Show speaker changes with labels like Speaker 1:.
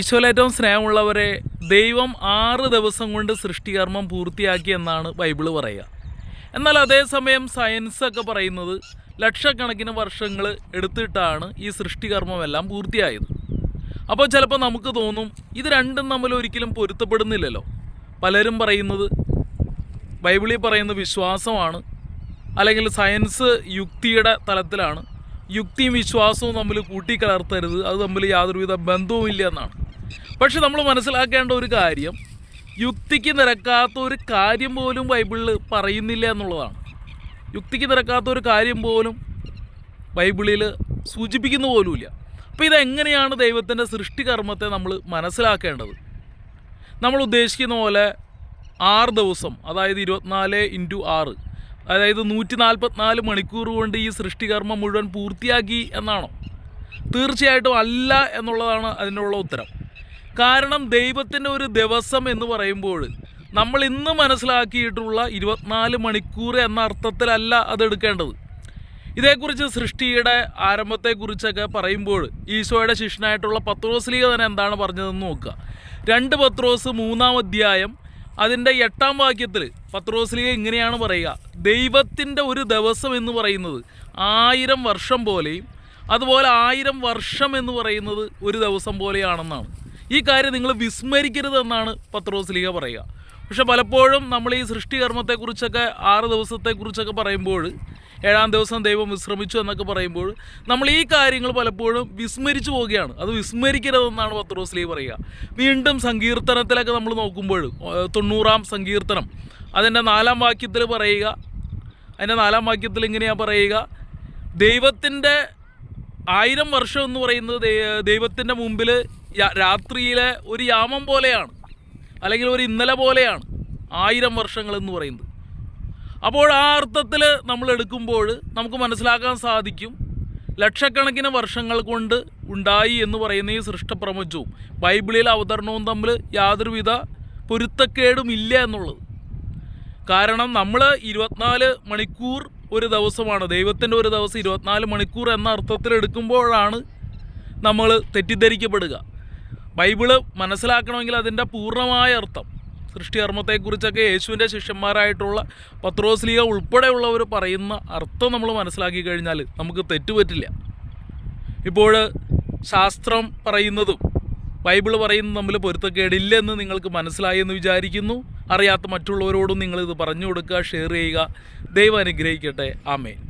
Speaker 1: ഈശോയിലേറ്റവും സ്നേഹമുള്ളവരെ ദൈവം ആറ് ദിവസം കൊണ്ട് സൃഷ്ടികർമ്മം പൂർത്തിയാക്കി എന്നാണ് ബൈബിൾ പറയുക. എന്നാൽ അതേസമയം സയൻസൊക്കെ പറയുന്നത് ലക്ഷക്കണക്കിന് വർഷങ്ങൾ എടുത്തിട്ടാണ് ഈ സൃഷ്ടികർമ്മമെല്ലാം പൂർത്തിയായത്. അപ്പോൾ ചിലപ്പോൾ നമുക്ക് തോന്നും ഇത് രണ്ടും തമ്മിൽ ഒരിക്കലും പൊരുത്തപ്പെടുന്നില്ലല്ലോ. പലരും പറയുന്നത് ബൈബിളിൽ പറയുന്ന വിശ്വാസമാണ് അല്ലെങ്കിൽ സയൻസ് യുക്തിയുടെ തലത്തിലാണ്. യുക്തിയും വിശ്വാസവും തമ്മിൽ കൂട്ടിക്കലർത്തരുത്. അത് തമ്മിൽ യാതൊരുവിധ ബന്ധവുമില്ല എന്നാണ്. പക്ഷെ നമ്മൾ മനസ്സിലാക്കേണ്ട ഒരു കാര്യം യുക്തിക്ക് നിരക്കാത്ത ഒരു കാര്യം പോലും ബൈബിളിൽ പറയുന്നില്ല എന്നുള്ളതാണ്. യുക്തിക്ക് നിരക്കാത്ത ഒരു കാര്യം പോലും ബൈബിളിൽ സൂചിപ്പിക്കുന്ന പോലുമില്ല. അപ്പോൾ ഇതെങ്ങനെയാണ് ദൈവത്തിന്റെ സൃഷ്ടികർമ്മത്തെ നമ്മൾ മനസ്സിലാക്കേണ്ടത്? നമ്മൾ ഉദ്ദേശിക്കുന്ന പോലെ ആറ് ദിവസം അതായത് ഇരുപത്തിനാല് ഇന്റു ആറ് അതായത് നൂറ്റി നാൽപ്പത്തിനാല് മണിക്കൂർ കൊണ്ട് ഈ സൃഷ്ടികർമ്മം മുഴുവൻ പൂർത്തിയാക്കി എന്നാണോ? തീർച്ചയായിട്ടും അല്ല എന്നുള്ളതാണ് അതിനുള്ള ഉത്തരം. കാരണം ദൈവത്തിന്റെ ഒരു ദിവസം എന്ന് പറയുമ്പോൾ നമ്മൾ ഇന്ന് മനസ്സിലാക്കിയിട്ടുള്ള ഇരുപത്തിനാല് മണിക്കൂർ എന്ന അർത്ഥത്തിലല്ല അത് എടുക്കേണ്ടത്. ഇതേക്കുറിച്ച് സൃഷ്ടിയുടെ ആരംഭത്തെക്കുറിച്ചൊക്കെ പറയുമ്പോൾ ഈശോയുടെ ശിഷ്യനായിട്ടുള്ള പത്രോസ് ലീഗ തന്നെ എന്താണ് പറഞ്ഞതെന്ന് നോക്കുക. രണ്ട് പത്രോസ് മൂന്നാം അധ്യായം അതിന്റെ എട്ടാം വാക്യത്തിൽ പത്രോസ് ലീഗ ഇങ്ങനെയാണ് പറയുക. ദൈവത്തിന്റെ ഒരു ദിവസം എന്ന് പറയുന്നത് ആയിരം വർഷം പോലെയും അതുപോലെ ആയിരം വർഷം എന്ന് പറയുന്നത് ഒരു ദിവസം പോലെയാണെന്നാണ്. ഈ കാര്യം നിങ്ങൾ വിസ്മരിക്കരുതെന്നാണ് പത്രോസ് ലീഗ പറയുക. പക്ഷെ പലപ്പോഴും നമ്മൾ ഈ സൃഷ്ടികർമ്മത്തെക്കുറിച്ചൊക്കെ ആറ് ദിവസത്തെക്കുറിച്ചൊക്കെ പറയുമ്പോൾ ഏഴാം ദിവസം ദൈവം വിശ്രമിച്ചു എന്നൊക്കെ പറയുമ്പോൾ നമ്മൾ ഈ കാര്യങ്ങൾ പലപ്പോഴും വിസ്മരിച്ചു പോവുകയാണ്. അത് വിസ്മരിക്കരുതെന്നാണ് പത്രോസ് ലീ പറയുക. വീണ്ടും സങ്കീർത്തനത്തിലൊക്കെ നമ്മൾ നോക്കുമ്പോൾ തൊണ്ണൂറാം സങ്കീർത്തനം. അതിന്റെ നാലാം വാക്യത്തിൽ പറയുക. അതിന്റെ നാലാം വാക്യത്തിൽ ഇങ്ങനെയാണ് പറയുക. ദൈവത്തിന്റെ ആയിരം വർഷം എന്ന് പറയുന്നത് ദൈവത്തിന്റെ മുമ്പിൽ രാത്രിയിലെ ഒരു യാമം പോലെയാണ്. അല്ലെങ്കിൽ ഒരു ഇന്നലെ പോലെയാണ് ആയിരം വർഷങ്ങൾ എന്ന് പറയുന്നത്. അപ്പോൾ ആ അർത്ഥത്തിൽ നമ്മൾ എടുക്കുമ്പോൾ നമുക്ക് മനസ്സിലാക്കാൻ സാധിക്കും ലക്ഷക്കണക്കിന് വർഷങ്ങൾ കൊണ്ട് ഉണ്ടായി എന്ന് പറയുന്ന ഈ സൃഷ്ടപ്രപഞ്ചവും ബൈബിളിലെ അവതരണവും തമ്മിൽ യാതൊരുവിധ പൊരുത്തക്കേടും ഇല്ല എന്നുള്ളത്. കാരണം നമ്മൾ ഇരുപത്തിനാല് മണിക്കൂർ ഒരു ദിവസമാണ് ദൈവത്തിന്റെ ഒരു ദിവസം ഇരുപത്തിനാല് മണിക്കൂർ എന്ന അർത്ഥത്തിൽ എടുക്കുമ്പോഴാണ് നമ്മൾ തെറ്റിദ്ധരിക്കപ്പെടുക. ബൈബിൾ മനസ്സിലാക്കണമെങ്കിൽ അതിന്റെ പൂർണമായ അർത്ഥം. സൃഷ്ടികർമ്മത്തെക്കുറിച്ചൊക്കെ യേശുവിന്റെ ശിഷ്യന്മാരായിട്ടുള്ള പത്രോസ്ലിക ഉൾപ്പെടെയുള്ളവർ പറയുന്ന അർത്ഥം നമ്മൾ മനസ്സിലാക്കി കഴിഞ്ഞാൽ നമുക്ക് തെറ്റുപറ്റില്ല. ഇപ്പോൾ ശാസ്ത്രം പറയുന്നതും ബൈബിൾ പറയുന്നതും തമ്മിൽ പൊരുത്തക്കേടില്ലെന്ന് നിങ്ങൾക്ക് മനസ്സിലായി എന്ന് വിചാരിക്കുന്നു. അറിയാത്ത മറ്റുള്ളവരോടും നിങ്ങളിത് പറഞ്ഞു കൊടുക്കുക ഷെയർ ചെയ്യുക. ദൈവം അനുഗ്രഹിക്കട്ടെ. ആമേൻ.